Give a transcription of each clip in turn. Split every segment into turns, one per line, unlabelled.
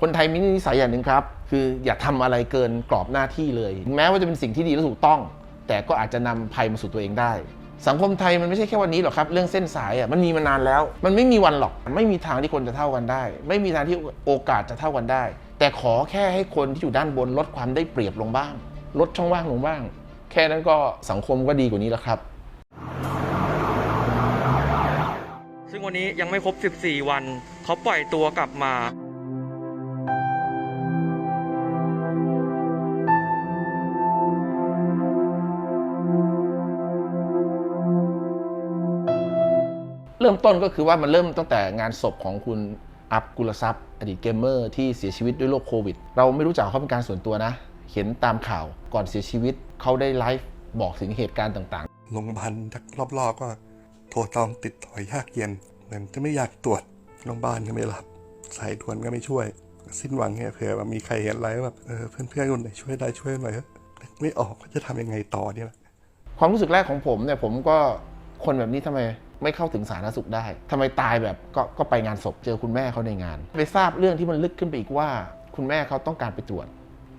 คนไทยมีนิสัยอย่างหนึ่งครับ คืออย่าทำอะไรเกินกรอบหน้าที่เลย แม้ว่าจะเป็นสิ่งที่ดีและถูกต้อง แต่ก็อาจจะนำภัยมาสู่ตัวเองได้ สังคมไทยมันไม่ใช่แค่วันนี้หรอกครับ เรื่องเส้นสายอะมันมีมานานแล้ว มันไม่มีวันหรอก ไม่มีทางที่คนจะเท่ากันได้ ไม่มีทางที่โอกาสจะเท่ากันได้ แต่ขอแค่ให้คนที่อยู่ด้านบนลดความได้เปรียบลงบ้าง ลดช่องว่างลงบ้าง แค่นั้นก็สังคมก็ดีกว่านี้แล้วครับ
ซึ่งวันนี้ยังไม่ครบ 14 วัน เขาปล่อยตัวกลับมา
เริ่มต้นก็คือว่ามันเริ่มตั้งแต่งานศพของคุณอัพกุลทรัพย์ อดีตเกมเมอร์ที่เสียชีวิตด้วยโรคโควิด เราไม่รู้จักเขาเป็นการส่วนตัวนะ เห็นตามข่าวก่อนเสียชีวิตเขาได้ไลฟ์บอกถึงเหตุการณ์ต่างๆ
โรงพยาบาลทักรอบๆก็โทรตามติดต่อยากเย็นเหมือนจะไม่อยากตรวจโรงพยาบาลก็ไม่รับ สายด่วนก็ไม่ช่วย สิ้นหวังเนี่ยเผื่อว่ามีใครเห็นอะไรแบบเออเพื่อนๆคนไหนช่วยได้ช่วยหน่อยไม่ออกว่าจะทำยังไงต่อเนี่ยแหละ
ความรู้สึกแรกของผมเนี่ยผมก็คนแบบนี้ทำไม ไม่เข้าถึงสาธารณสุขได้ทำไมตายแบบก็ก็ไปงานศพเจอคุณแม่เขาในงาน ไปทราบเรื่องที่มันลึกขึ้นไปอีกว่า คุณแม่เขาต้องการไปตรวจ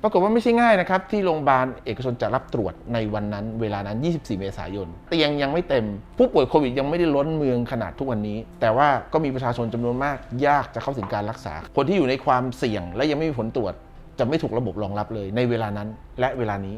ปรากฏว่าไม่ใช่ง่ายนะครับ ที่โรงพยาบาลเอกชนจะรับตรวจในวันนั้น เวลานั้น 24 เมษายนเตียงยังไม่เต็ม ผู้ป่วยโควิดยังไม่ได้ล้นเมืองขนาดทุกวันนี้ แต่ว่าก็มีประชาชนจำนวนมาก ยากจะเข้าถึงการรักษา คนที่อยู่ในความเสี่ยงและยังไม่มีผลตรวจ จะไม่ถูกระบบรองรับเลยในเวลานั้นและเวลานี้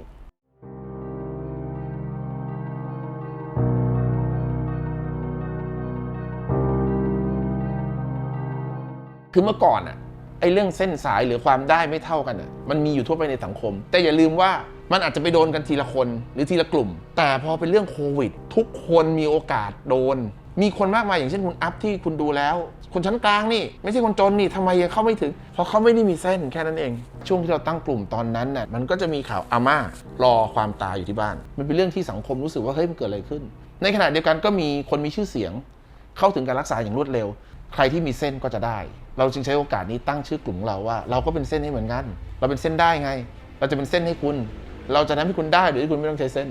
คือเมื่อก่อนอะไอ้เรื่องเส้นสายหรือความได้ไม่เท่ากันอะมันมีอยู่ทั่วไปในสังคม แต่อย่าลืมว่ามันอาจจะไปโดนกันทีละคนหรือทีละกลุ่ม แต่พอเป็นเรื่องโควิด ทุกคนมีโอกาสโดน มีคนมากมายอย่างเช่นคุณอัพที่คุณดูแล้ว คนชั้นกลางนี่ ไม่ใช่คนจนนี่ทำไมยังเข้าไม่ถึง เพราะเขาไม่ได้มีเส้นแค่นั้นเอง ช่วงที่เราตั้งกลุ่มตอนนั้นน่ะมันก็จะมีข่าวอาม่ารอความตายอยู่ที่บ้าน มันเป็นเรื่องที่สังคมรู้สึกว่าเฮ้ยมันเกิดอะไรขึ้น ในขณะเดียวกันก็มีคนมีชื่อเสียง เข้าถึงการรักษาอย่างรวดเร็ว ใครที่มีเส้นก็จะได้เราจึงใช้โอกาสนี้ตั้งชื่อกลุ่มของเราว่า เราก็เป็นเส้นให้เหมือนกัน เราเป็นเส้นได้ไง เราจะเป็นเส้นให้คุณ เราจะทำให้คุณได้โดยที่คุณไม่ต้องใช้เส้น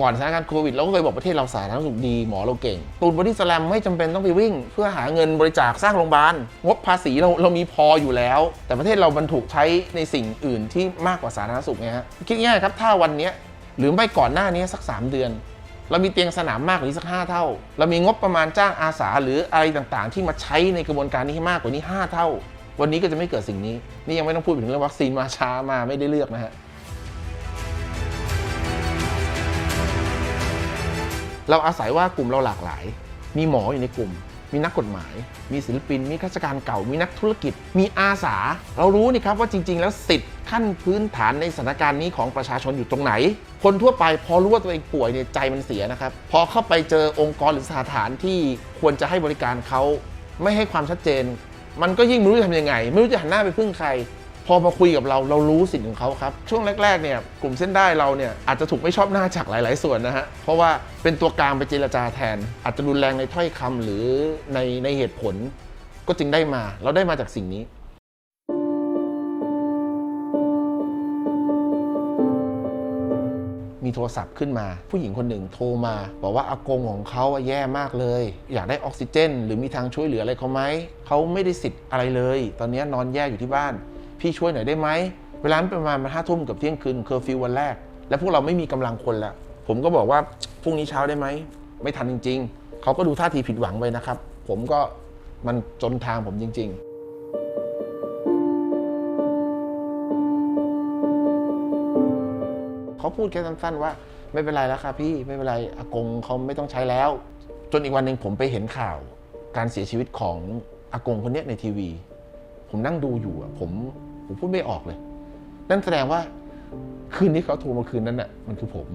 ก่อนสถานการณ์โควิดเราก็เคยบอกประเทศเราสาธารณสุขดีหมอเราเก่ง ตูนบอดี้สแลมไม่จำเป็นต้องไปวิ่ง เพื่อหาเงินบริจาคสร้างโรงพยาบาลงบภาษีเราเรามีพออยู่แล้ว แต่ประเทศเรามันถูกใช้ในสิ่งอื่นที่มากกว่าสาธารณสุขไงฮะคิดง่ายครับถ้าวันเนี้ยหรือไม่ก่อนหน้านี้สัก 3 เดือน เรามีเตียงสนามมากกว่านี้สัก 5 เท่า เรามีงบประมาณจ้างอาสาหรืออะไรต่างๆ ที่มาใช้ในกระบวนการนี้ให้มากกว่านี้ 5 เท่า วันนี้ก็จะไม่เกิดสิ่งนี้ นี่ยังไม่ต้องพูดถึงเรื่องวัคซีนมาช้ามาไม่ได้เลือกนะฮะ เราอาศัยว่ากลุ่มเราหลากหลาย มีหมออยู่ในกลุ่ม มีนักกฎหมาย มีศิลปิน มีข้าราชการเก่า มีนักธุรกิจ มีอาสา เรารู้นี่ครับว่าจริง ๆ แล้วสิทธิ์ขั้นพื้นฐานในสถานการณ์นี้ของประชาชนอยู่ตรงไหน คนทั่วไปพอรู้ว่าตัวเองป่วยเนี่ยใจมันเสียนะครับ พอเข้าไปเจอองค์กรหรือสถานที่ควรจะให้บริการเขาไม่ให้ความชัดเจน มันก็ยิ่งไม่รู้จะทำยังไง ไม่รู้จะหันหน้าไปพึ่งใคร อมาคุยกับเราเรารู้สิทธิ์ของเขาครับ ช่วงแรกๆเนี่ยกลุ่มเส้นได้เราเนี่ยอาจจะถูกไม่ชอบหน้าจากหลาย ๆ ส่วนนะฮะเพราะว่าเป็นตัวกลางไปเจรจาแทน อาจจะรุนแรงในถ้อยคำหรือในในเหตุผล ก็จึงได้มา เราได้มาจากสิ่งนี้มีโทรศัพท์ขึ้นมา ผู้หญิงคนหนึ่งโทรมา บอกว่าอากงของเขาแย่มากเลย อยากได้ออกซิเจน หรือมีทางช่วยเหลืออะไรเขาไหมเขาไม่ได้สิทธิ์อะไรเลย ตอนนี้นอนแย่อยู่ที่บ้าน พี่ช่วยหน่อยได้ไหมเวลาประมาณมาห้าทุ่มกับเที่ยงคืนเคอร์ฟิววันแรก และพวกเราไม่มีกำลังคนแล้วผมก็บอกว่าพรุ่งนี้เช้าได้ไหมไม่ทันจริง ๆ เขาก็ดูท่าทีผิดหวังไปนะครับ ผมก็มันจนทางผมจริง ๆเขาพูดแค่สั้นๆว่าไม่เป็นไรแล้วครับพี่ไม่เป็นไรอากงเขาไม่ต้องใช้แล้ว จนอีกวันหนึ่งผมไปเห็นข่าว การเสียชีวิตของอากงคนนี้ในทีวี ผมนั่งดูอยู่ผม ผมพูดไม่ออกเลย นั่นแสดงว่าคืนที่เขาโทรมาคืนนั้นน่ะ มันคือผม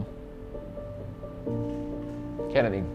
แค่นั้นเอง